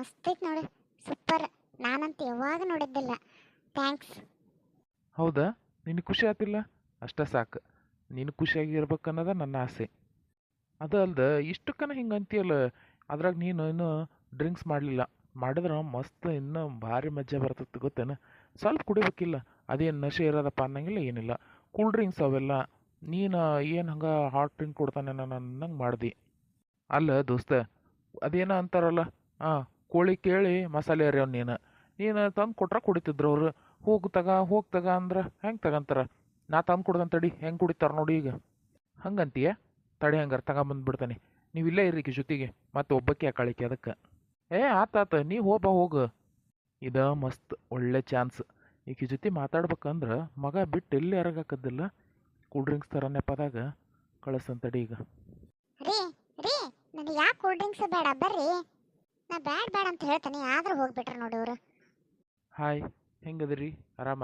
ಮಸ್ತ್ ನೋಡು. ಸೂಪರ್ ನಾನಂತೂ ಯಾವಾಗ ನೋಡಿದ್ದಿಲ್ಲ. ಥ್ಯಾಂಕ್ಸ್ ಹೌದಾ? ನಿನಗೆ ಖುಷಿ ಆತಿಲ್ಲ? ಅಷ್ಟ ಸಾಕು. ನೀನು ಖುಷಿಯಾಗಿರ್ಬೇಕು ಅನ್ನೋದ ನನ್ನ ಆಸೆ. ಅದು ಅಲ್ದ ಇಷ್ಟಕ್ಕನ ಹಿಂಗೆ ಅಂತೀಯಲ್ಲ, ಅದ್ರಾಗ ನೀನು ಇನ್ನೂ ಡ್ರಿಂಕ್ಸ್ ಮಾಡಲಿಲ್ಲ. ಮಾಡಿದ್ರೆ ಮಸ್ತ್ ಇನ್ನೂ ಭಾರಿ ಮಜಾ ಬರ್ತೈತೆ ಗೊತ್ತೇನ? ಸ್ವಲ್ಪ ಕುಡಿಬೇಕಿಲ್ಲ. ಅದೇನು ನಶೆ ಇರೋದಪ್ಪ ಅನ್ನಂಗಿಲ್ಲ, ಏನಿಲ್ಲ. ಕೂಲ್ ಡ್ರಿಂಕ್ಸ್ ಅವೆಲ್ಲ. ನೀನು, ಏನು ಹಂಗೆ ಹಾಟ್ ಡ್ರಿಂಕ್ ಕೊಡ್ತಾನೆ ನಾನು ಅನ್ನಂಗೆ ಮಾಡ್ದಿ. ಅಲ್ಲ ದೋಸ್ತ, ಅದೇನೋ ಅಂತಾರಲ್ಲ? ಹಾಂ ಕೋಳಿ ಕೇಳಿ, ಮಸಾಲೆ ಅರಿಯವ್ ನೀನು. ನೀನು ತಂದು ಕೊಟ್ರೆ ಕುಡಿತಿದ್ರು ಅವರು. ಹೋಗಿ ತಗ ಹೋಗಿ ತಗ ಅಂದ್ರೆ ಹೆಂಗೆ ತಗಂತಾರ? ನಾ ತಂದು ಕೊಡ್ದಂತ ತಡಿ, ಹೆಂಗೆ ಕುಡಿತಾರ ನೋಡಿ ಈಗ. ಹಂಗಂತೀಯ? ತಡಿ ಹಂಗಾರೆ ತಗೊಂಬಂದ್ಬಿಡ್ತಾನೆ ನೀವು ಇಲ್ಲೇ ಇರಿ ಕಿ ಜೊತೆಗೆ. ಮತ್ತೆ ಒಬ್ಬಕ್ಕೆ ಕಳಿಕೆ ಅದಕ್ಕೆ. ಏ, ಆತ ಆತ. ನೀ ಹೋಗ ಹೋಗು. ಇದ ಮಸ್ತ್ ಒಳ್ಳೆ ಚಾನ್ಸ್. ಈಕಿ ಜೊತೆ ಮಾತಾಡ್ಬೇಕಂದ್ರೆ ಮಗ ಬಿಟ್ಟು ಎಲ್ಲಿ ಎರಗಾಕದ್ದಿಲ್ಲ ಕೂಲ್ ಡ್ರಿಂಕ್ಸ್ ಥರ ನೆಪದಾಗ ಕಳಿಸ್ತಂತಡಿ ಈಗ. ರೀ ರೀ. ನನಗೆ ಯಾಕೆ ಕೂಲ್ ಡ್ರಿಂಕ್ಸ್ ಬೇಡ? ಬರ್ರಿ. ನಾ ಬ್ಯಾಡ್ ಬ್ಯಾಡ್ ಅಂತ ಹೇಳ್ತೀನಿ ಆದ್ರೂ ಹೋಗ್ಬಿಟ್ರು ನೋಡಿ ಅವರು ಹಾಯ್ ಹೆಂಗದಿರಿ? ಆರಾಮ?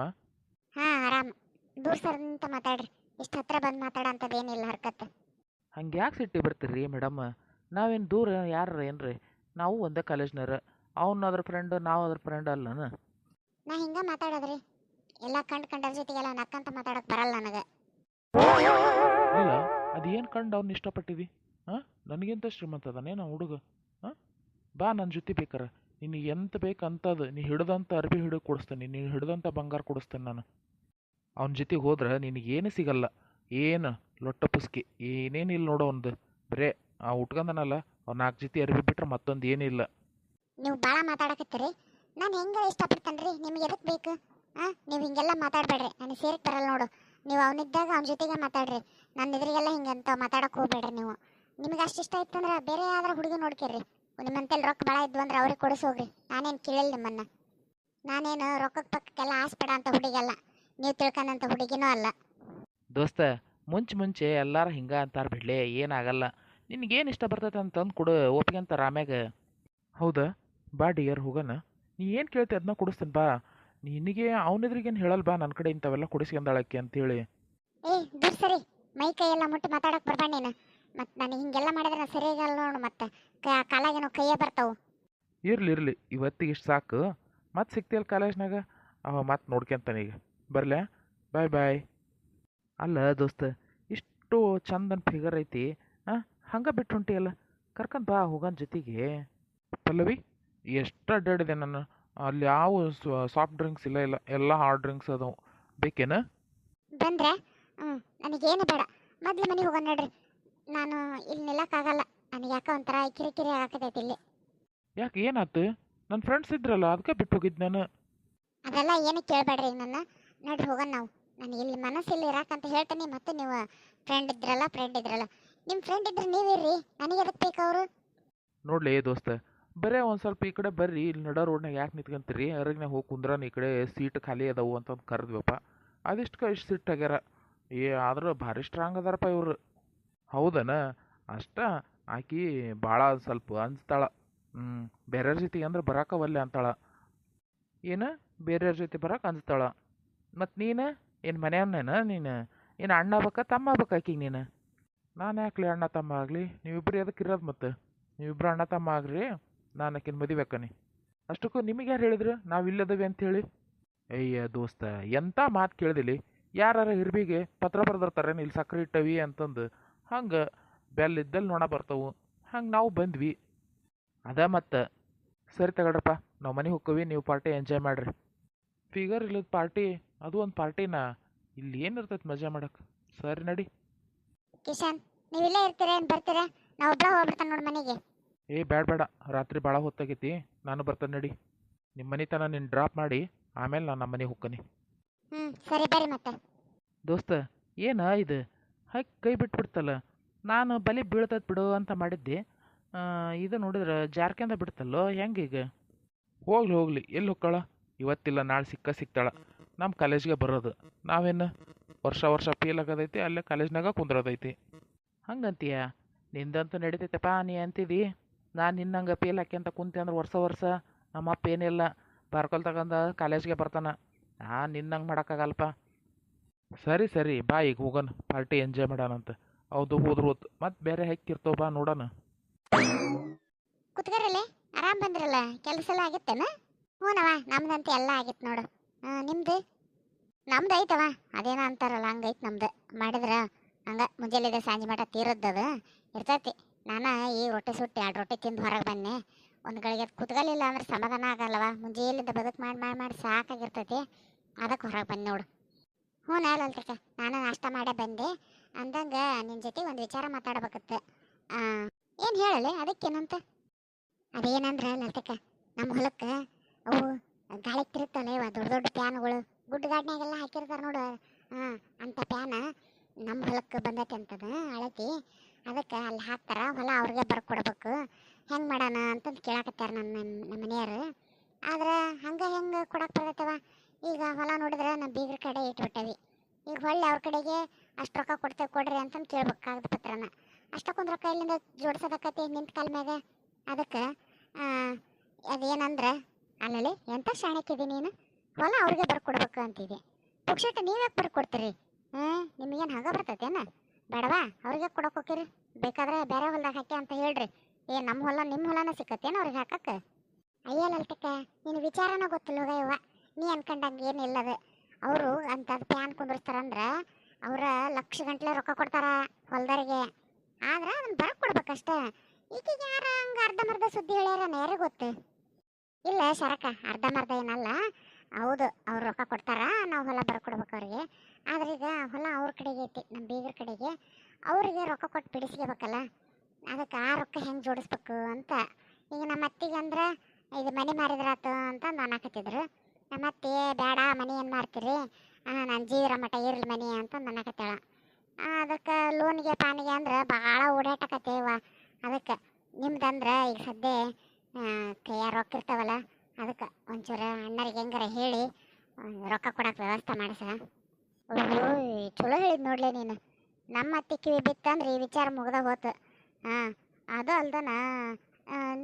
ಹಾ ಆರಾಮ. ದೂರ ಸರ್ದಂತ ಮಾತಾಡ್ರಿ. ಇಷ್ಟು ಹತ್ರ ಬಂದು ಏನಿಲ್ಲ ಹರ್ಕತ್. ಹಂಗೆ ಯಾಕೆ ಸಿಟ್ಟಿ ಬರ್ತೀರಿ ಮೇಡಮ್? ನಾವೇನು ದೂರ ಯಾರ ಏನ್ರಿ? ನಾವು ಒಂದೇ ಕಾಲೇಜ್ನರ ಅವನ ಅದ್ರ ಫ್ರೆಂಡ್ ನಾವು ಅದ್ರ ಫ್ರೆಂಡ್ ಅಲ್ಲನ? ನಾ ಹಿಂಗ ಮಾತಾಡೋದ್ರಿ. ಎಲ್ಲ ಕಂಡ್ ಕಂಡರ ಜೊತೆಗೆಲ್ಲ ನಕ್ಕಂತ ಮಾತಾಡಕ್ ಬರಲ್ಲ ನನಗೆ. ಇಲ್ಲ ಅದೇನು ಕಂಡು ಅವ್ನು ಇಷ್ಟಪಟ್ಟಿದಿ? ಹಾಂ? ನನಗಿಂತ ಶ್ರೀಮಂತ ಅದಾನೇ ನಾ ಹುಡುಗ? ಬಾ ನನ್ನ ಜೊತೆ ಬೇಕಾರ. ನಿನಗೆ ಎಂತ ಬೇಕಂತದು ನೀ ಹಿಡ್ದಂಥ ಅರ್ಬಿ ಹಿಡಿದು ಕೊಡಿಸ್ತೇನೆ ನೀನು ಹಿಡ್ದಂಥ ಬಂಗಾರ ಕೊಡಿಸ್ತೇನೆ ನಾನು. ಅವನ ಜೊತೆಗೆ ಹೋದ್ರೆ ನಿನಗೇನು ಸಿಗಲ್ಲ. ಏನು ಲೊಟ್ಟ ಪುಸ್ಕಿ ಏನೇನಿಲ್ಲ ನೋಡೋ ಒಂದು ಬರೇ, ಆ ಉಟ್ಕೊಂಡನಲ್ಲ ಅವ್ನು ನಾಲ್ಕು ಜೊತೆ ಅರ್ಬಿ ಬಿಟ್ರೆ ಮತ್ತೊಂದು ಏನಿಲ್ಲ ನೀವು ಭಾಳ ಮಾತಾಡಕತ್ತೀರಿ. ನಾನು ಹೆಂಗೆ ಇಷ್ಟಪಡ್ತೇನೆ ನಿಮ್ಗೆ ಎದಕ್ಕೆ ಬೇಕು? ಹಾಂ ನೀವು ಹಿಂಗೆಲ್ಲ ಮಾತಾಡಬೇಡ್ರಿ. ನನಗೆ ಸೇರಿ ಬರಲ್ಲ ನೋಡು. ನೀವು ಅವನಿದ್ದಾಗ ಅವನ ಜೊತೆಗೆ ಮಾತಾಡ್ರಿ. ನನ್ನ ಎದುರಿಗೆಲ್ಲ ಹಿಂಗೆ ಅಂತ ಮಾತಾಡೋಕೆ ಹೋಗ್ಬೇಡ್ರಿ ನೀವು. ನಿಮ್ಗೆ ಅಷ್ಟು ಇಷ್ಟ ಇತ್ತಂದ್ರೆ ಬೇರೆ ಯಾವ್ದಾರ ಹುಡುಗಿ ನೋಡ್ಕೇರಿ ನಿಮ್ಮಂತಲ್ಲಿ ರೊಕ್ಕ ಭಾಳ ಇದ್ವು ಅಂದ್ರೆ ಅವ್ರಿಗೆ ಕೊಡಿಸ್ ಹೋಗ್ರಿ. ನಾನೇನು ಕೇಳಿಲ್ಲ ನಿಮ್ಮನ್ನ. ನಾನೇನು ರೊಕ್ಕಕ್ಕೆ ಪಕ್ಕಕ್ಕೆಲ್ಲ ಆಸ್ಪೇಡ ಅಂತ ಹುಡುಗಿಯಲ್ಲ. ನೀವು ತಿಳ್ಕೊಂಡಂತ ಹುಡುಗಿನೂ ಅಲ್ಲ. ದೋಸ್ತ ಮುಂಚೆ ಮುಂಚೆ ಎಲ್ಲಾರು ಹಿಂಗ ಅಂತಾರೆ ಬಿಡ್ಲೆ ಏನಾಗಲ್ಲ. ನಿನಗೇನು ಇಷ್ಟ ಬರ್ತೈತೆ ಅಂತಂದು ಕೊಡು ಒಪ್ಪಿಗೆ ಅಂತ ರಾಮ್ಯಾಗ ಹೌದಾ? ಬಾ ಡಿಯರ್ ಹೋಗೋಣ. ನೀ ಏನು ಕೇಳ್ತಿ ಅದನ್ನ ಕೊಡಿಸ್ತೀನಿ ಬಾ. ನಿನಗೆ ಅವನಿದ್ರಿಗೇನು ಹೇಳಲ್ಲ ಬಾ ನನ್ನ ಕಡೆ ಇಂಥವೆಲ್ಲ ಕೊಡಿಸ್ಕೊಂಡಾಳಕ್ಕೆ ಅಂತೇಳಿ. ಏ ದೂರ ಸರಿ. ಮೈ ಕೈ ಎಲ್ಲ ಮುಟ್ಟಿ ಮಾತಾಡಕ್ಕೆ ಬರ್ಬೇಡ ನೀನು. ಮತ್ತೆ ನಾನು ಹಿಂಗೆಲ್ಲ ಮಾಡಿದ್ರೆ ಸರಿಯಾಗಲ್ಲ ನೋಡು ಮತ್ತೆ. ಕಾಲಾಗೇನೋ ಕೈಯೇ ಬರ್ತಾವು. ಇರ್ಲಿ ಇರ್ಲಿ. ಇವತ್ತಿಗೆ ಇಷ್ಟು ಸಾಕು. ಮತ್ತೆ ಸಿಗ್ತೀಯಲ್ಲ ಕಾಲೇಜ್ನಾಗ? ಅವ ಮತ್ತೆ ನೋಡ್ಕೊಂತಾನೆ ಈಗ. ಬರಲೇ? ಬಾಯ್ ಬಾಯ್. ಅಲ್ಲ ದೋಸ್ತ ಇಷ್ಟು ಚಂದನ್ ಫಿಗರ್ ಐತಿ. ಹಾಂ ಹಂಗೆ ಬಿಟ್ಟು ಹೊಂಟಿಯಲ್ಲ ಕರ್ಕೊಂಡ್ ಬಾ ಹೋಗನ್ ಜೊತೆಗೆ. ಪಲ್ಲವಿ ಎಷ್ಟು ಅಡ್ಡಾಡಿದೆ ನಾನು. ಅಲ್ಲಿ ಯಾವ ಸಾಫ್ಟ್ ಡ್ರಿಂಕ್ಸ್ ಇಲ್ಲ ಇಲ್ಲ. ಎಲ್ಲ ಹಾರ್ಡ್ ಡ್ರಿಂಕ್ಸ್ ಅದಾವು. ಬೇಕೇನ? ಬಂದ್ರೆ ಹ್ಞೂ ನನಗೇನು ಬೇಡ. ಮೊದ್ಲು ಮನೆಗೆ ಹೋಗೋಣ ನೋಡ್ರಿ. ನಾನು ಇಲ್ಲಿ ನಿಲ್ಲಕ್ಕಾಗಲ್ಲ. ನನಗೆ ಯಾಕೋ ಒಂಥರ ಕಿರಿಕಿರಿ ಆಗತೈತಿ ಇಲ್ಲಿ. ಯಾಕೆ ಏನಾತು ನನ್ನ ಫ್ರೆಂಡ್ಸ್ ಇದ್ರಲ್ಲ ಅದಕ್ಕೆ ಬಿಟ್ಟು ಹೋಗಿದ್ದು ನಾನು. ಅದೆಲ್ಲ ಏನು ಕೇಳಬೇಡ್ರಿ ನನ್ನ. ನೋಡ್ರಿ ಹೋಗೋಣ ನಾವು. ನನಗೆ ಇಲ್ಲಿ ಮನಸ್ಸಿಲ್ಲಿ ಇರಾಕಂತ ಹೇಳ್ತೀನಿ ಮತ್ತೆ ನೀವು ಫ್ರೆಂಡ್ ಇದ್ರಲ್ಲ ಫ್ರೆಂಡ್ ಇದ್ರಲ್ಲ. ನಿಮ್ಮ ಫ್ರೆಂಡ್ ಇದ್ರೆ ನೀವಿರ್ರಿ. ನನಗೆ ಅದಕ್ಕೆ ಬೇಕು ಅವರು? ನೋಡ್ಲಿ ದೋಸ್ತ ಬರೇ ಒಂದು ಸ್ವಲ್ಪ ಈ ಕಡೆ ಬರ್ರಿ. ಇಲ್ಲಿ ನಡ ರೋಡ್ನಾಗ ಯಾಕೆ ನಿಂತ್ಕೊಂತೀರಿ? ಅದ್ರಾಗ ಹೋಗಿ ಕುಂದ್ರನ ಈ ಕಡೆ ಸೀಟ್ ಖಾಲಿ ಅದಾವು ಅಂತಂದು ಕರೆದ್ವಪ್ಪ. ಅದಿಷ್ಟು ಇಷ್ಟು ಸಿಟ್ಟು ಆಗ್ಯಾರ? ಏ ಆದ್ರೆ ಭಾರಿ ಸ್ಟ್ರಾಂಗ್ ಅದಾರಪ್ಪ ಇವರು. ಹೌದನ? ಅಷ್ಟ. ಆಕಿ ಭಾಳ ಸ್ವಲ್ಪ ಅಂಜ್ತಾಳ. ಹ್ಞೂ ಬೇರೆಯವ್ರ ಜೊತೆಗೆ ಅಂದ್ರೆ ಬರಾಕವಲ್ಲೆ ಅಂತಾಳ. ಏನು ಬೇರೆಯವ್ರ ಜೊತೆ ಬರಕ್ಕೆ ಅಂಜ್ತಾಳ. ಮತ್ತು ನೀನು, ಏನು ಮನೆಯವನೇನ ನೀನು? ಏನು ಅಣ್ಣ ಆಗ್ಬೇಕಾ, ತಮ್ಮ ಆಗ್ಬೇಕಾ ಆಕಿಗೆ ನೀನು? ನಾನು ಯಾಕ್ಲಿ ಅಣ್ಣ, ತಮ್ಮ ಆಗಲಿ? ನೀವಿಬ್ರು ಅದಕ್ಕೆ ಇರೋದು ಮತ್ತು? ನೀವಿಬ್ರು ಅಣ್ಣ, ತಮ್ಮ ಆಗ್ರಿ? ನಾನು ಆಕಿನ ಮದುವೆ ಆಕನಿ ಅಷ್ಟಕ್ಕೂ ನಿಮಗೆ ಯಾರು ಹೇಳಿದ್ರು? ನಾವು ಇಲ್ಲದವಿ ಅಂತೇಳಿ ಅಯ್ಯ ದೋಸ್ತ ಎಂಥ ಮಾತು ಕೇಳ್ದಿಲಿ? ಯಾರ ಹಿರ್ಬಿಗೆ ಪತ್ರ ಬರ್ದಿರ್ತಾರೆ ಇಲ್ಲಿ ಸಕ್ಕರೆ ಇಟ್ಟವಿ ಅಂತಂದು. ಹಂಗೆ ಬೆಲ್ ಇದ್ದಲ್ಲಿ ನೋಡ ಬರ್ತಾವು. ಹಂಗೆ ನಾವು ಬಂದ್ವಿ. ಅದ ಮತ್ತು ಸರಿ ತಗಡ್ರಪ್ಪ ನಾವು ಮನೆಗೆ ಹೊಕ್ಕವಿ ನೀವು ಪಾರ್ಟಿ ಎಂಜಾಯ್ ಮಾಡ್ರಿ. ಫಿಗರ್ ಇಲ್ಲದ ಪಾರ್ಟಿ ಅದು ಒಂದು ಪಾರ್ಟಿನ? ಇಲ್ಲಿ ಏನಿರ್ತೈತೆ ಮಜಾ ಮಾಡಕ್ಕೆ ಸರಿ ನಡಿ. ಕಿಶನ್ ನೀವು ಇಲ್ಲೇ ಇರ್ತೀರಾ ಏನು ಬರ್ತೀರಾ? ನಾವು ಒಬ್ಬ ಹೋಗ್ಬಿಡ್ತಾನೆ ನೋಡಿ ಮನೆಗೆ. ಏ ಬೇಡ ಬೇಡ ರಾತ್ರಿ ಭಾಳ ಹೊತ್ತಾಗೈತಿ. ನಾನು ಬರ್ತೇನೆ ನಡಿ. ನಿಮ್ಮ ಮನೆ ತನ ನಿನ್ನ ಡ್ರಾಪ್ ಮಾಡಿ ಆಮೇಲೆ ನಾನು ನಮ್ಮ ಮನೆಗೆ ಹೋಗ್ತೀನಿ ಹ್ಞೂ ಸರಿ ಬರ್ರಿ ಮತ್ತೆ. ದೋಸ್ತ ಏನ ಇದು? ಹಾಕಿ ಕೈ ಬಿಟ್ಬಿಡ್ತಲ್ಲ. ನಾನು ಬಲಿ ಬೀಳ್ತೈತೆ ಬಿಡು ಅಂತ ಮಾಡಿದ್ದೆ. ಇದು ನೋಡಿದ್ರೆ ಜಾರ್ಕೆಂದ ಬಿಡ್ತಲ್ಲೋ ಹೆಂಗೀಗ ಈಗ? ಹೋಗ್ಲಿ ಹೋಗ್ಲಿ ಎಲ್ಲಿ ಹೋಗ್ಕಳ? ಇವತ್ತಿಲ್ಲ ನಾಳೆ ಸಿಕ್ಕ ಸಿಗ್ತಾಳ ನಮ್ಮ ಕಾಲೇಜ್ಗೆ ಬರೋದು. ನಾವೇನು ವರ್ಷ ವರ್ಷ ಫೀಲ್ ಆಗೋದೈತಿ ಅಲ್ಲೇ ಕಾಲೇಜ್ನಾಗ ಕುಂದ್ರೋದೈತಿ. ಹಂಗಂತೀಯ? ನಿಂದಂತೂ ನಡಿತೈತಪ್ಪ ನೀ ಅಂತಿದಿ. ನಾನು ನಿನ್ನಂಗೆ ಫೇಲ್ ಹಾಕ್ಯಂತ ಕುಂತೆ ಅಂದ್ರೆ ವರ್ಷ ವರ್ಷ ನಮ್ಮ ಅಪ್ಪ ಏನಿಲ್ಲ ಬರ್ಕೊಲ್ ತಗೊಂಡ ಕಾಲೇಜ್ಗೆ ಬರ್ತಾನ. ನಾನು ನಿನ್ನಂಗೆ ಮಾಡೋಕ್ಕಾಗಲ್ಪ ಸರಿ ಸರಿ ಬಾ ಈಗ ಹೋಗೋಣ ಪಾರ್ಟಿ ಎಂಜಾಯ್ ಮಾಡೋಣಂತ. ಹೌದು ಹೋದ್ರು ಹೋತ್ ಮತ್ತೆ ಬೇರೆ ಹೆಕ್ಕಿರ್ತಾವ ಬಾ, ನೋಡೋಣ. ಕುತ್ಕರಲ್ಲೇ ಆರಾಮ್ ಬಂದ್ರಲ್ಲ? ಕೆಲಸ ಎಲ್ಲ ಆಗಿತ್ತೇನ? ಹ್ಞೂನವ ನಮ್ದಂತ ಎಲ್ಲ ಆಗಿತ್ತು ನೋಡು. ನಿಮ್ದು? ನಮ್ದು ಐತವ ಅದೇನೋ ಅಂತಾರಲ್ಲ, ಹಂಗೈತೆ ನಮ್ದು. ಮಾಡಿದ್ರ ಹಂಗ ಮುಂಜಾನೆ ಸಾಂಜೆ ಮಟ ತೀರದ್ದದ. ಇರ್ತೈತಿ. ನಾನು ಈ ರೊಟ್ಟಿ ಸುಟ್ಟು ಎರಡು ರೊಟ್ಟಿ ತಿಂದು ಹೊರಗೆ ಬನ್ನಿ ಒಂದು ಗಳಿಗೆ ಕುತ್ಕಲಿಲ್ಲ ಅಂದ್ರೆ ಸಮಾಧಾನ ಆಗಲ್ಲವ ಮುಂಜಾನೆಯಿಂದ ಬದುಕು ಮಾಡಿ ಮಾಡಿ ಮಾಡಿ ಸಾಕಾಗಿರ್ತೈತಿ. ಅದಕ್ಕೆ ಹೊರಗೆ ಬಂದು ನೋಡು. ಹ್ಞೂ ಲಲಿತಕ್ಕ, ನಾನು ನಾಷ್ಟ ಮಾಡೇ ಬಂದೆ. ಅಂದಂಗೆ ನಿನ್ನ ಜೊತೆ ಒಂದು ವಿಚಾರ ಮಾತಾಡ್ಬೇಕತ್ತ ಏನು ಹೇಳಲೆ? ಅದಕ್ಕೇನಂತ? ಅದೇನಂದ್ರೆ ಲತಕ ನಮ್ಮ ಹೊಲಕ್ಕೆ ಅವು ಗಾಳಿ ತಿರುತ್ತಲ್ಲ ಇವ, ದೊಡ್ಡ ದೊಡ್ಡ ಪ್ಯಾನ್ಗಳು. ಗುಡ್ಡಗಾಡ್ನಾಗೆಲ್ಲ ಹಾಕಿರ್ತಾರೆ ನೋಡು. ಹಾಂ ಅಂಥ ಪ್ಯಾನ ನಮ್ಮ ಹೊಲಕ್ಕೆ ಬಂದೈತೆ ಅಂತದ ಅಳತಿ ಅದಕ್ಕೆ ಅಲ್ಲಿ ಹಾಕ್ತಾರ, ಹೊಲ ಅವ್ರಿಗೆ ಬರ್ಕೊಡ್ಬೇಕು. ಹೆಂಗೆ ಮಾಡೋಣ ಅಂತಂದು ಕೇಳಾಕತ್ತಾರ ನಮ್ಮ ನಮ್ಮ ಮನೆಯವರು. ಆದ್ರೆ ಹಂಗೆ ಹೆಂಗೆ ಕೊಡಕ್ಕೆ ಬರ್ತೈತವ? ಈಗ ಹೊಲ ನೋಡಿದ್ರೆ ನಮ್ಮ ಬೀಗ್ರ ಕಡೆ ಇಟ್ಬಿಟ್ಟವಿ. ಈಗ ಹೊಳ್ಳಿ ಅವ್ರ ಕಡೆಗೆ ಅಷ್ಟು ರೊಕ್ಕ ಕೊಡ್ತೇವೆ ಕೊಡ್ರಿ ಅಂತಂದು ಕೇಳ್ಬೇಕು ಕಾಗದ ಪತ್ರನ. ಅಷ್ಟಕ್ಕೊಂದು ರೊಕ್ಕ ಇಲ್ಲಿಂದ ಜೋಡ್ಸೋದಕ್ಕತಿ ನಿಂತ ಕಾಲ ಮ್ಯಾಗ? ಅದಕ್ಕೆ ಅದೇನಂದ್ರೆ, ಅಲ್ಲಲ್ಲಿ ಎಂಥ ಶಾಣಕ್ಕಿದೆ ನೀನು? ಹೊಲ ಅವ್ರಿಗೆ ಬರ್ಕೊಡ್ಬೇಕು ಅಂತಿದೆ. ಪುಕ್ಷಟ ನೀವ್ಯಾಕೆ ಬರ್ಕೊಡ್ತೀರಿ? ಹ್ಞೂ ನಿಮಗೇನು ಹಾಗೆ ಬರ್ತೈತೇನ? ಬೇಡವಾ? ಅವ್ರಿಗೆ ಕೊಡೋಕೆ ಹೋಗಿರಿ ಬೇಕಾದ್ರೆ ಬೇರೆ ಹೊಲ್ದಾಗ ಹಾಕಿ ಅಂತ ಹೇಳ್ರಿ. ಏ ನಮ್ಮ ಹೊಲ ನಿಮ್ಮ ಹೊಲನ ಸಿಕ್ಕತ್ತೇನು ಅವ್ರಿಗೆ ಹಾಕಕ್ಕೆ ಅಯ್ಯ, ಲಲಿತಕ್ಕ ನಿನ್ನ ವಿಚಾರನ ಗೊತ್ತಿಲ್ಲ ಹೋಗಯ್ಯವ್ವ ನೀ ಅನ್ಕೊಂಡಂಗೆ ಏನಿಲ್ಲದ? ಅವರು ಅಂತ ಪ್ಯಾನ್ ಕುಂದಿರ್ತಾರಂದ್ರೆ ಅವ್ರ ಲಕ್ಷ ಗಂಟ್ಲೆ ರೊಕ್ಕ ಕೊಡ್ತಾರ ಹೊಲ್ದರಿಗೆ. ಆದ್ರೆ ಅದನ್ನ ಬರಕ್ ಕೊಡ್ಬೇಕಷ್ಟೇ. ಈಕಿಗೆ ಯಾರ ಹಂಗ ಅರ್ಧಮರ್ಧ ಸುದ್ದಿ ಹೇಳ್ಯಾರ ಯಾರಿಗೆ ಗೊತ್ತು? ಇಲ್ಲ ಶರಕ ಅರ್ಧಮರ್ಧ ಏನಲ್ಲ. ಹೌದು, ಅವ್ರು ರೊಕ್ಕ ಕೊಡ್ತಾರ, ನಾವು ಹೊಲ ಬರ್ಕೊಡ್ಬೇಕು ಅವ್ರಿಗೆ. ಆದ್ರೆ ಈಗ ಹೊಲ ಅವ್ರ ಕಡೆಗೆ ಐತಿ ನಮ್ಮ ಬೀಗರ ಕಡೆಗೆ. ಅವ್ರಿಗೆ ರೊಕ್ಕ ಕೊಟ್ಟು ಬಿಡಿಸ್ಕೋಬೇಕಲ್ಲ ಅದಕ್ಕೆ ಆ ರೊಕ್ಕ ಹೆಂಗೆ ಜೋಡಿಸ್ಬೇಕು ಅಂತ. ಈಗ ನಮ್ಮ ಅತ್ತಿಗೆ ಅಂದ್ರೆ, ಇದು ಮನೆ ಮಾರಿದ್ರಾತು ಅಂತ ಅನ್ನಕತ್ತಿದ್ರು ನಮ್ಮ ಅತ್ತೆ ಬೇಡ ಮನೆ ಏನು ಮಾರ್ತೀರಿ ನಾನು ಜೀವರ ಮಠ ಇರ್ಲಿ ಮನೆ ಅಂತ ಅನ್ನಕತ್ತಾಳ. ಅದಕ್ಕೆ ಲೋನ್ಗೆ ಪಾನಿಗೆ ಅಂದ್ರೆ ಭಾಳ ಓಡಾಟಕತ್ತೇವ ಅದಕ್ಕೆ ನಿಮ್ದಂದ್ರೆ ಈಗ ಸದ್ಯ ಕೈಯ ರೊಕ್ಕ ಇರ್ತಾವಲ್ಲ ಅದಕ್ಕೆ ಒಂಚೂರು ಅಣ್ಣರಿಗೆ ಹೆಂಗಾರ ಹೇಳಿ ರೊಕ್ಕ ಕೊಡಕ್ಕೆ ವ್ಯವಸ್ಥೆ ಮಾಡಿಸ. ಓಹೋ ಚಲೋ ಹೇಳಿದ್ ನೋಡ್ಲೆ ನೀನು. ನಮ್ಮ ಅತ್ತಿ ಕಿವಿ ಬಿತ್ತಂದ್ರೆ ಈ ವಿಚಾರ ಮುಗ್ದ ಹೋತು. ಹಾಂ ಅದು ಅಲ್ದನ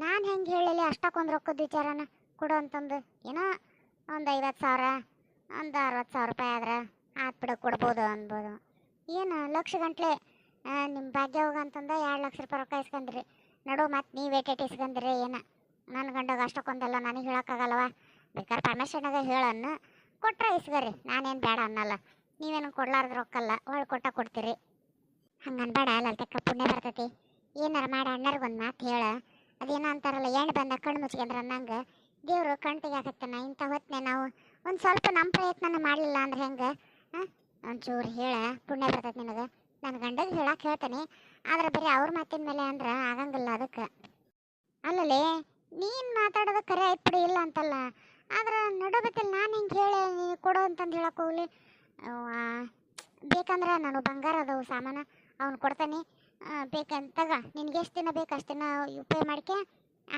ನಾನು ಹೆಂಗೆ ಹೇಳಲಿ ಅಷ್ಟಕ್ಕೊಂದು ರೊಕ್ಕದ ವಿಚಾರನ ಕೊಡು ಅಂತಂದು. ಏನೋ ಒಂದು ಐವತ್ತು ಸಾವಿರ ಒಂದು ಅರವತ್ತು ಸಾವಿರ ರೂಪಾಯಿ ಆದ್ರೆ ಹಾಕ್ಬಿಡು ಕೊಡ್ಬೋದು ಅನ್ಬೋದು. ಏನು, ಲಕ್ಷ ಗಂಟ್ಲೆ ನಿಮ್ಮ ಭಾಗ್ಯ ಅಂತಂದ ಎರಡು ಲಕ್ಷ ರೂಪಾಯಿ ರೊಕ್ಕ ಇಸ್ಕೊಂಡ್ರಿ ನಡು ಮತ್ತೆ ನೀವು ಏಟೇಟ್ ಇಸ್ಕೊಂಡ್ರಿ ಏನು? ನನ್ನ ಗಂಡಗ ಅಷ್ಟಕ್ಕೊಂದಲ್ಲ, ನನಗೆ ಹೇಳೋಕ್ಕಾಗಲ್ವ? ಬೇಕಾದ್ರೆ ಪರಮೇಶ್ವರನಾಗ ಹೇಳನ್ನು ಕೊಟ್ಟರೆ ಇಸ್ಕರಿ, ನಾನೇನು ಬೇಡ ಅನ್ನಲ್ಲ. ನೀವೇನು ಕೊಡ್ಲಾರ್ದ ರೊಕ್ಕಲ್ಲ ಒಳ್ಳೆ ಕೊಟ್ಟ ಕೊಡ್ತೀರಿ. ಹಂಗೆ ಅನ್ಬೇಡ ಲಲ್ತಕ್ಕ, ಪುಣ್ಯ ಬರ್ತೈತಿ. ಏನಾರು ಮಾಡಿ ಅಣ್ಣರಿಗೊಂದು ಮಾತು ಹೇಳ. ಅದೇನೋ ಅಂತಾರಲ್ಲ ಎಣ್ಣೆ ಬಂದ ಕಣ್ಣು ಮುಚ್ಕೊಂಡ್ರೆ ನಂಗೆ ದೇವರು ಕಣ್ತಿಗೆ ಹಾಕತ್ತಾನ ಇಂಥ ಹೊತ್ತಿನ ನಾವು ಒಂದು ಸ್ವಲ್ಪ ನಮ್ಮ ಪ್ರಯತ್ನನ ಮಾಡಲಿಲ್ಲ ಅಂದ್ರೆ ಹೆಂಗೆ? ಒಂಚೂರು ಹೇಳ, ಪುಣ್ಯ ಬರ್ತೈತೆ ನಿನಗೆ. ನನ್ನ ಗಂಡಗೆ ಹೇಳಕ್ಕೆ ಹೇಳ್ತೀನಿ. ಆದ್ರೆ ಬರೀ ಅವ್ರ ಮಾತಿನ ಮೇಲೆ ಅಂದ್ರೆ ಆಗಂಗಿಲ್ಲ ಅದಕ್ಕೆ. ಅಲ್ಲಲೇ, ನೀನು ಮಾತಾಡೋದು ಕರೆ ಆಯ್ತು ಇಲ್ಲ ಅಂತಲ್ಲ. ಆದ್ರೆ ನಡೋಬತ್ತಲ್ಲಿ ನಾನು ಹಿಂಗೆ ಹೇಳಿ, ನೀನು ಕೊಡು ಅಂತಂದು ಹೇಳಕ್ಕೆ ಹೋಗ್ಲಿ. ಬೇಕಂದ್ರೆ ನಾನು ಬಂಗಾರ ಅದವು, ಸಾಮಾನು ಅವ್ನು ಕೊಡ್ತೇನೆ. ಬೇಕಂತ ನಿನ್ಗೆ ಎಷ್ಟು ದಿನ ಬೇಕು ಅಷ್ಟು ದಿನ ಪೇ ಮಾಡ್ಕೆ.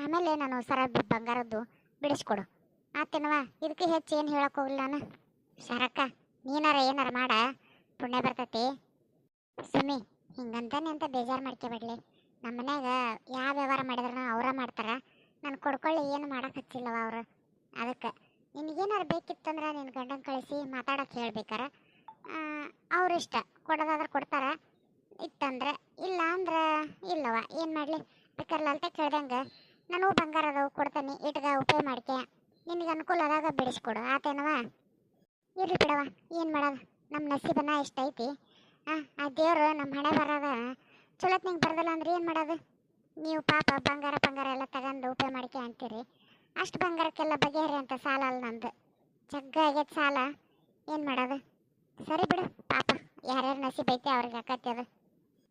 ಆಮೇಲೆ ನಾನು ಸರ ಬಂಗಾರದ್ದು ಬಿಡಿಸ್ಕೊಡು. ಆತೇನವ ಇದಕ್ಕೆ ಹೆಚ್ಚು ಏನು ಹೇಳಕ್ಕೆ ಹೋಗ್ಲಿ ನಾನು? ಶರಕ್ಕ, ನೀನಾರ ಏನಾರ ಮಾಡ, ಪುಣ್ಯ ಬರ್ತೈತಿ. ಸುಮ್ಮಿ ಹಿಂಗಂತಾನೆ ಅಂತ ಬೇಜಾರು ಮಾಡ್ಕೋಬೇಡ್ಲಿ ನಮ್ಮ ಮನ್ಯಾಗ ಯಾವ ವ್ಯವಹಾರ ಮಾಡಿದ್ರು ಅವರ ಮಾಡ್ತಾರ. ನಾನು ಕೊಡ್ಕೊಳ್ಳಿ, ಏನು ಮಾಡಕ್ಕೆ ಹಚ್ಚಿಲ್ಲವ ಅವರು. ಅದಕ್ಕೆ, ನಿನಗೇನಾರು ಬೇಕಿತ್ತಂದ್ರೆ ನಿನ್ನ ಗಂಡನ ಕಳಿಸಿ ಮಾತಾಡೋಕೆ ಹೇಳ್ಬೇಕಾರ. ಅವ್ರಿಷ್ಟ, ಕೊಡೋದಾದ್ರೆ ಕೊಡ್ತಾರ. ಇತ್ತಂದ್ರೆ, ಇಲ್ಲ ಅಂದ್ರೆ ಇಲ್ಲವ ಏನು ಮಾಡಲಿ? ಬೇಕಾದ್ರೆ ಅಲ್ತೆ ಕೇಳ್ದಂಗೆ, ನಾನು ಬಂಗಾರ ಅದಾವು, ಕೊಡ್ತಾನೆ, ಇಟ್ಗ, ಉಪಯೋಗ ಮಾಡ್ಕೆ. ನಿನಗೆ ಅನುಕೂಲ ಆದಾಗ ಬಿಡಿಸ್ಕೊಡು ಆತೇನವ ಇರ್ಲಿ ಬಿಡವ ಏನು ಮಾಡೋದು? ನಮ್ಮ ನಸೀಬನ ಇಷ್ಟ ಐತಿ ಆ ದೇವ್ರು ನಮ್ಮ ಹಣೆ ಬರೋದ ಚಲೋತ್ನಿಗೆ ಬರೋದಿಲ್ಲ ಅಂದ್ರೆ ಏನು ಮಾಡೋದು? ನೀವು ಪಾಪ ಬಂಗಾರ ಬಂಗಾರ ಎಲ್ಲ ತಗೊಂಡು ಉಪಯೋಗ ಮಾಡ್ಕೆ ಅಂತೀರಿ. ಅಷ್ಟು ಬಂಗಾರಕ್ಕೆಲ್ಲ ಬಗೆಹರಿ ಅಂತ ಸಾಲ ಅಲ್ಲ ನಂದು. ಜಗ್ಗ ಆಗೈತೆ ಸಾಲ, ಏನು ಮಾಡೋದು? ಸರಿ ಬಿಡು, ಪಾಪ, ಯಾರ್ಯಾರು ನಸೀಬ್ ಐತಿ ಅವ್ರಿಗೆ ಆಕತಿ ಅದು.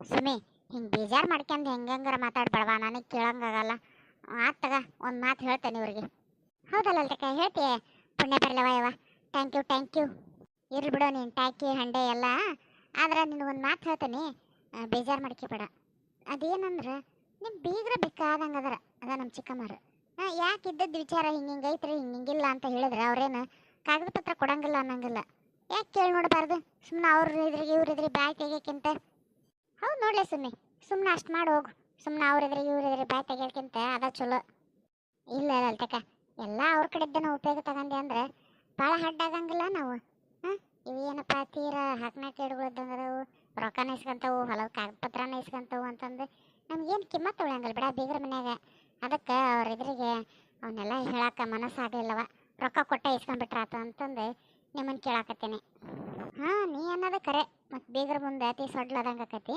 ಸುಮಿ, ಹಿಂಗೆ ಬೇಜಾರು ಮಾಡ್ಕೊಂಡು ಹೆಂಗೆ ಹೆಂಗಾರ ಮಾತಾಡ್ಬೇಡವ ನನಗೆ ಕೇಳಂಗಾಗಲ್ಲ ಆತಗ ತಗ, ಒಂದು ಮಾತು ಹೇಳ್ತೇನೆ ಇವ್ರಿಗೆ. ಹೌದಲ್ಲ ಅಲ್ತಕ್ಕ ಹೇಳ್ತೀಯ? ಪುಣ್ಯ ಬರಲವ ಥ್ಯಾಂಕ್ ಯು ಥ್ಯಾಂಕ್ ಯು ಇರ್ಲಿ ಬಿಡು ನೀನು ಟ್ಯಾಕಿ ಹಂಡೆ ಎಲ್ಲ. ಆದ್ರೆ ನಿನಗೊಂದು ಮಾತು ಹೇಳ್ತೀನಿ. ಬೇಜಾರು ಮಾಡ್ಕೊಬೇಡ ಅದೇನಂದ್ರೆ ನಿಮ್ಮ ಬೀಗ್ರ ಬೇಕಾದಂಗೆ ಅದರ ಅದ ನಮ್ಮ ಚಿಕ್ಕಮ್ಮರು ಯಾಕೆ ಇದ್ದದ್ದು ವಿಚಾರ ಹಿಂಗೆ ಹಿಂಗೆ ಐತ್ರಿ ಹಿಂಗೆ ಹಿಂಗಿಲ್ಲ ಅಂತ ಹೇಳಿದ್ರೆ ಅವ್ರೇನು ಕಾಗದ ಪತ್ರ ಕೊಡಂಗಿಲ್ಲ ಅನ್ನಂಗಿಲ್ಲ. ಯಾಕೆ ಕೇಳಿ ನೋಡಬಾರ್ದು? ಸುಮ್ಮನೆ ಅವ್ರ ಇದ್ರಿಗೆ ಇವ್ರ ಇದ್ರಿ ಬ್ಯಾಗ್ ತೆಗಿಯೋಕ್ಕಿಂತ ಹೌದು ನೋಡ್ಲೆ ಸುಮ್ಮನೆ. ಸುಮ್ಮನೆ ಅಷ್ಟು ಮಾಡಿ ಹೋಗು. ಸುಮ್ಮನೆ ಅವ್ರ ಇದ್ರಿಗೆ ಇವ್ರ ಇದ್ರಿ ಬ್ಯಾಗ್ ತೆಗಿಯೋಕ್ಕಿಂತ ಅದ ಚಲೋ. ಇಲ್ಲ ಅಲ್ತಕ್ಕ ಎಲ್ಲ ಅವ್ರ ಕಡೆದ್ದನ ಉಪಯೋಗ ತಗೊಂಡೆ ಅಂದ್ರೆ ಭಾಳ ಹಡ್ಡಾಗಂಗಿಲ್ಲ ನಾವು. ಹಾಂ ಏನಪ್ಪಾ ತೀರ ಹಾಕ್ನ ಕೇಡುಗಳು ಇದ್ದಂಗದವು ರೊಕ್ಕನ ಇಸ್ಕೊಂತವು ಹೊಲದ ಇಸ್ಕೊಂತಾವು ಇಸ್ಕೊಂತವು ಅಂತಂದು ನಮ್ಗೇನು ಕಿಮ್ಮತ್ತು ಉಳಿಯಂಗಿಲ್ಲ ಬಿಡ ಬೀಗ್ರ ಮನ್ಯಾಗ. ಅದಕ್ಕೆ ಅವ್ರ ಎದುರಿಗೆ ಅವನ್ನೆಲ್ಲ ಹೇಳಕ್ಕ ಮನಸ್ಸಾಗಲಿಲ್ಲವ ರೊಕ್ಕ ಕೊಟ್ಟ ಇಸ್ಕೊಂಡ್ಬಿಟ್ರಾತು ಅಂತಂದು ನಿಮ್ಮನ್ನು ಕೇಳಾಕತ್ತೀನಿ. ಹಾಂ, ನೀ ಅನ್ನೋದು ಕರೆ, ಮತ್ತು ಬೀಗರ ಮುಂದೆ ಅತಿ ಸೊಡ್ಲದಂಗೆ ಆಕತಿ.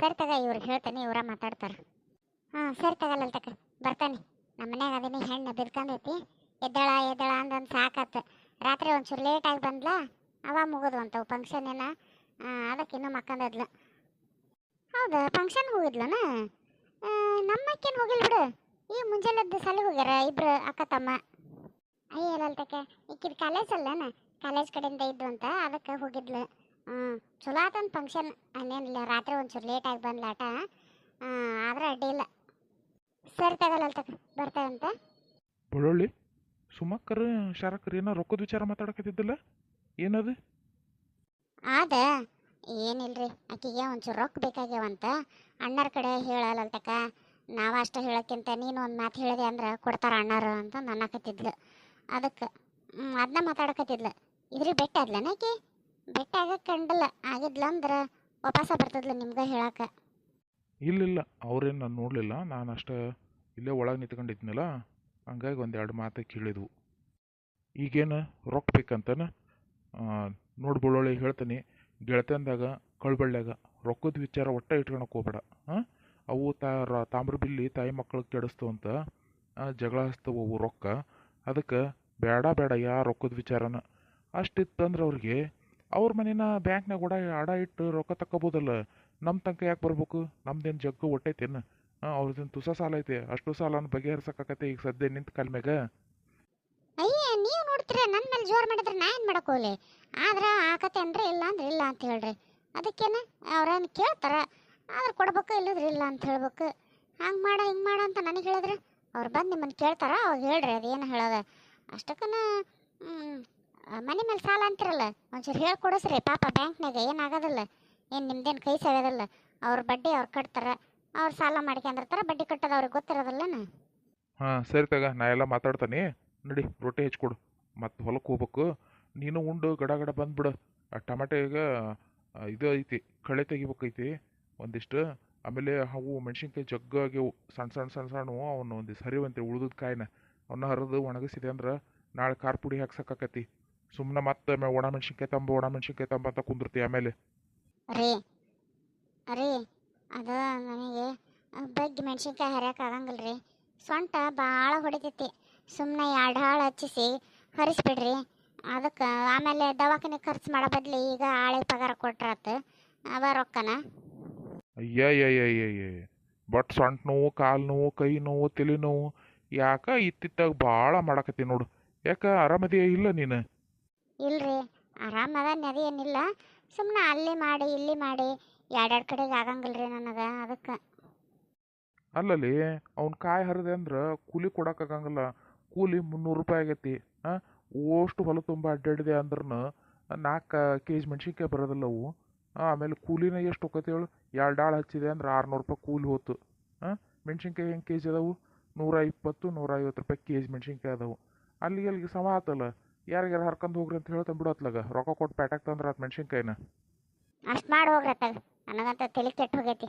ಸರಿ ತಗ ಇವ್ರಿಗೆ ಹೇಳ್ತೇನೆ, ಇವರ ಮಾತಾಡ್ತಾರೆ. ಹಾಂ, ಸರಿ ತಗಲ್ಲ ತಕ, ಬರ್ತಾನೆ. ನಮ್ಮ ಮನ್ಯಾಗ ಅದನ್ನೇ ಹೆಣ್ಣು ಬಿದ್ಕೊಂಡೈತಿ ಎದ್ದಳ ಎದ್ದಳ ಅಂದಂದು ಸಾಕತ್ತು ರಾತ್ರಿ ಒಂಚೂರು ಲೇಟಾಗಿ ಬಂದ್ಲ, ಅವ ಮುಗಿದ್ವಂತವು ಫಂಕ್ಷನ್ ಏನ ಅದಕ್ಕೆ ಇನ್ನೂ ಮಕ್ಕಂದದ್ಲು. ಹೌದು ಫಂಕ್ಷನ್ ಹೋಗಿದ್ಲನ ನಮ್ಮಕ್ಕೇನು ಹೋಗಿಲ್ಲ ಬಿಡು. ಈ ಮುಂಜಾನೆದ್ದು ಸಲ ಹೋಗ್ಯಾರ ಇಬ್ರು ಅಕ್ಕ ತಮ್ಮ. ಅಯ್ಯ, ಲಲ್ತಕ್ಕೆ, ಈಕಿದ ಕಾಲೇಜ್ ಅಲ್ಲನ? ಕಾಲೇಜ್ ಕಡೆಯಿಂದ ಇದ್ದು ಅಂತ, ಅದಕ್ಕೆ ಹೋಗಿದ್ಲು. ಹ್ಞೂ ಚಲೋ ಆತಂದು ಫಂಕ್ಷನ್ ಅನ್ನೇನಿಲ್ಲ ರಾತ್ರಿ ಒಂಚೂರು ಲೇಟಾಗಿ ಬಂದ್ಲಾಟ. ಆದ್ರೆ ಅಡ್ಡಿ ಇಲ್ಲ. ಸರಿ ತಗೊಳ್ಳಲ್ಲ ತಕ ಬರ್ತಾವಂತ. ಬೆಳ್ಳುಳ್ಳಿ ಸುಮಕ್ಕರ್ ಶಾರಕರ್ ಏನೋ ರೊಕ್ಕದ ವಿಚಾರ ಮಾತಾಡಕತ್ತಿದ್ದಲ್ಲ? ಏನದು? ಆದ ಏನಿಲ್ರಿ ಆಕಿಗೆ ಒಂಚೂರು ರೊಕ್ಕ ಬೇಕಾಗ್ಯಾವಂತ. ಅಣ್ಣರ ಕಡೆ ಹೇಳಲ್ಲಂತಕ ನಾವು ಅಷ್ಟ ಹೇಳಕ್ಕಿಂತ ನೀನು ಒಂದು ಮಾತು ಹೇಳಿದೆ ಅಂದ್ರೆ ಕೊಡ್ತಾರ ಅಣ್ಣರು ಅಂತ ಅನ್ನಕತ್ತಿದ್ಲು. ಅದಕ್ಕೆ ಅದನ್ನ ಮಾತಾಡಕತ್ತಿದ್ಲು. ಇದ್ರಿ ಬೆಟ್ಟ ಆದ್ಲನ ಆಕಿ? ಬೆಟ್ಟ ಆಗಕ್ಕೆ ಕಂಡಲ್ಲ ಆಗಿದ್ಲ ಅಂದ್ರೆ ವಾಪಸ ಬರ್ತದ್ಲ ನಿಮ್ಗೆ ಹೇಳಕ್ಕ ಇಲ್ಲಿಲ್ಲ ಅವ್ರೇನು ನಾನು ನೋಡಲಿಲ್ಲ ನಾನು ಅಷ್ಟೇ ಇಲ್ಲೇ ಒಳಗೆ ನಿಂತ್ಕೊಂಡಿದ್ನಲ್ಲ, ಹಂಗಾಗಿ ಒಂದೆರಡು ಮಾತು ಕೇಳಿದ್ವು. ಈಗೇನು ರೊಕ್ಕ ಬೇಕಂತನ ನೋಡ್ಬೋಳೊಳಿ ಹೇಳ್ತೀನಿ ಗೆಳತಂದಾಗ ಕಳ್ಬಳ್ಳ್ಯಾಗ ರೊಕ್ಕದ ವಿಚಾರ ಒಟ್ಟ ಇಟ್ಕೊಳಕ್ಕೆ ಹೋಗ್ಬೇಡ ಹಾಂ ಅವು ತಾ ತಾಮ್ರ ಬಿಲ್ಲಿ ತಾಯಿ ಮಕ್ಕಳಿಗೆ ಕೆಡಿಸ್ತು ಅಂತ ಜಗಳ ಹಚ್ತವು ಅವು ರೊಕ್ಕ, ಅದಕ್ಕೆ ಬೇಡ ಬೇಡ ಯಾ ರೊಕ್ಕದ ವಿಚಾರನ. ಅಷ್ಟಿತ್ತಂದ್ರೆ ಅವ್ರಿಗೆ, ಅವ್ರ ಮನೇನ ಬ್ಯಾಂಕ್ನಾಗ ಒಡ ಅಡ ಇಟ್ಟು ರೊಕ್ಕ ತಕ್ಕೋಬೋದಲ್ಲ ನಮ್ಮ ತನಕ ಯಾಕೆ ಬರ್ಬೇಕು, ನಮ್ದೇನು ಜಗ್ಗು ಹೊಟ್ಟೈತೇನು? ಹಾಂ ಅವ್ರದ್ದೇನು ತುಸ ಸಾಲ ಐತೆ. ಅಷ್ಟು ಸಾಲನ ಬಗೆಹರ್ಸಕ್ಕಾಗತ್ತೆ ಈಗ ಸದ್ಯ ನಿಂತ ಕಲ್ಮೆಗ ಮ್ಯಾಗ ಅಯ್ಯ, ನೀವು ನೋಡ್ತೀರ ನನ್ನ ಮೇಲೆ ಜೋರು ಮಾಡಿದ್ರೆ ನಾ ಏನು ಮಾಡಕ್ ಹೋಗ್ಲಿ? ಆದ್ರೆ ಆಕತೆ ಅಂದ್ರೆ ಇಲ್ಲ ಅಂದ್ರೆ ಇಲ್ಲ ಅಂತ ಹೇಳ್ರಿ. ಅದಕ್ಕೇನ ಅವ್ರೇನು ಕೇಳ್ತಾರ? ಆದ್ರೆ ಕೊಡ್ಬೇಕು ಇಲ್ಲದ್ರೆ ಇಲ್ಲ ಅಂತ ಹೇಳ್ಬೇಕು. ಹಂಗೆ ಮಾಡ, ಹಿಂಗೆ ಮಾಡ ಅಂತ ನನಗೆ ಹೇಳಿದ್ರೆ ಅವ್ರು ಬಂದು ನಿಮ್ಮನ್ನು ಕೇಳ್ತಾರ, ಅವಾಗ ಹೇಳ್ರಿ ಅದೇನು ಹೇಳೋದ. ಅಷ್ಟಕ್ಕನ ಮನೆ ಮೇಲೆ ಸಾಲ ಅಂತಿರಲ್ಲ, ಒಂಚೂರು ಹೇಳಿ ಕೊಡಿಸ್ರಿ ಪಾಪ ಬ್ಯಾಂಕ್ನಾಗ ಏನಾಗೋದಿಲ್ಲ, ಏನು ನಿಮ್ದೇನು ಕೈ ಸೆಳೆಯೋದಿಲ್ಲ ಅವ್ರ ಬಡ್ಡಿ ಅವ್ರು ಕಟ್ತಾರ. ಅವ್ರು ಸಾಲ ಮಾಡ್ಕೊಂಡಿರ್ತಾರ ಬಡ್ಡಿ ಕಟ್ಟೋದು ಅವ್ರಿಗೆ ಗೊತ್ತಿರೋದಿಲ್ಲನ? ಹಾಂ ಸರಿ ತಗ ನಾ ಎಲ್ಲ ಮಾತಾಡ್ತಾನೆ. ನಡಿ ರೊಟ್ಟಿ ಹೆಚ್ಚಿಕೊಡು ಮತ್ತು ಹೊಲಕ್ಕೆ ಹೋಗ್ಬೇಕು. ನೀನು ಉಂಡು ಗಡ ಗಡ ಬಂದ್ಬಿಡು. ಆ ಟಮಾಟೆ ಈಗ ಆ, ಇದು ಐತಿ ಕಳೆ ತೆಗಿಬೇಕೈತಿ ಒಂದಿಷ್ಟು. ಆಮೇಲೆ ಅವು ಮೆಣಸಿನ್ಕಾಯಿ ಜಗ್ಗಾಗ್ಯವು ಸಣ್ಣ ಸಣ್ಣ ಸಣ್ಣ ಸಣ್ಣವು ಅವನು ಒಂದಿಷ್ಟು ಹರಿವಂತೆ ಉಳ್ದದ ಕಾಯಿನ. ಅವನ್ನ ಹರಿದು ಒಣಗಿಸಿದೆ ಅಂದ್ರೆ ನಾಳೆ ಖಾರ ಪುಡಿ ಹಾಕ್ಸಕ್ಕಾಕತಿ ಸುಮ್ಮನೆ ಮತ್ತೆ ಒಣ ಮೆಣಸಿನ್ಕಾಯಿ ತಂಬ ಒಣ ಮೆಣಸಿನ್ಕಾಯಿ ತಂಬ ಅಂತ ಕುಂದಿರ್ತಿ ಆಮೇಲೆ. ರೀ ರೀ. ಅದು ನನಗೆ ಬಗ್ಗಿ ಮೆಣಸಿನ್ಕಾಯಿ ಹರಿಯಕ್ಕೆ ಆಗಂಗಿಲ್ಲ ರೀ ಸೊಂಟ ಭಾಳ ಹೊಡಿತೈತಿ. ಸುಮ್ಮನೆ ಎರಡು ಹಾಳು ಹಚ್ಚಿಸಿ ಹರಿಸ್ಬಿಡ್ರಿ. ಅದಕ್ಕೆ ಆಮೇಲೆ ದವಾಖಾನೆ ಖರ್ಚು ಮಾಡೋ ಬದಲು ಈಗ ಆಳೆ ಪಗಾರ ಕೊಟ್ರಾತು. ಅವ ರೊಕ್ಕನ. ಅಯ್ಯಯ್ಯಯ್ಯಯ್ಯ ಬಟ್ ಸೊಂಟ ನೋವು ಕಾಲು ನೋವು ಕೈ ನೋವು ತಲೆ ನೋವು ಯಾಕ ಇತ್ತಿತ್ತಾಗ ಭಾಳ ಮಾಡಕತ್ತಿ ನೋಡು ಯಾಕ ಆರಾಮದಿಯ ಇಲ್ಲ ನೀನು ಇಲ್ರಿ ಆರಾಮದ ನದೇನಿಲ್ಲ ಸುಮ್ಮನೆ ಅಲ್ಲಿ ಮಾಡಿ ಇಲ್ಲಿ ಮಾಡಿ ಎರಡೆರಡು ಕಡೆಗೆ ಆಗಂಗಿಲ್ಲ ರೀ ನನಗೆ ಅದಕ್ಕೆ. ಅಲ್ಲಲ್ಲಿ ಅವ್ನ ಕಾಯಿ ಹರಿದೆ ಅಂದ್ರೆ ಕೂಲಿ ಕೊಡಕ್ಕಾಗಂಗಿಲ್ಲ ಕೂಲಿ ಮುನ್ನೂರು ರೂಪಾಯಿ ಆಗೈತಿ ಹಾಂ ಓಷ್ಟು ಹೊಲ ತುಂಬ ಅಡ್ಡಾಡಿದೆ ಅಂದ್ರೂ ನಾಲ್ಕು ಕೆ ಜಿ ಮೆಣಸಿನ್ಕಾಯಿ ಬರೋದಿಲ್ಲ ಅವು. ಆ, ಆಮೇಲೆ ಕೂಲಿನ ಎಷ್ಟು ಹೋಗತ್ತೆ ಹೇಳು ಎರಡು ಆಳು ಹಚ್ಚಿದೆ ಅಂದ್ರೆ ಆರುನೂರು ರೂಪಾಯಿ ಕೂಲಿ ಹೋತು ಹಾಂ ಮೆಣಸಿನ್ಕಾಯಿ ಹೆಂಗೆ ಕೆ ಜಿ ಅದಾವು? ನೂರ ಇಪ್ಪತ್ತು ನೂರ ಐವತ್ತು ರೂಪಾಯಿ ಕೆ ಜಿ ಮೆಣಸಿನ್ಕಾಯಿ ಅದಾವು. ಅಲ್ಲಿಗೆ ಅಲ್ಲಿಗೆ ಸಮ ಆತಲ್ಲ ಯಾರಿಗಾರ ಹರ್ಕೊಂಡು ಹೋಗ್ರಿ ಅಂತ ಹೇಳ್ತಾನೆ ಬಿಡತ್ಲಾಗ ರೊಕ್ಕ ಕೊಟ್ಟು ಪ್ಯಾಟಾಕ್ ತಂದ್ರೆ ಆತು ಮೆಣಸಿನ್ಕಾಯಿನ. ಅಷ್ಟು ಮಾಡಿ ಹೋಗ್ರತ್ತಾಗ ನನಗಂತ ತಲೆ ಕೆಟ್ಟು ಹೋಗೈತಿ.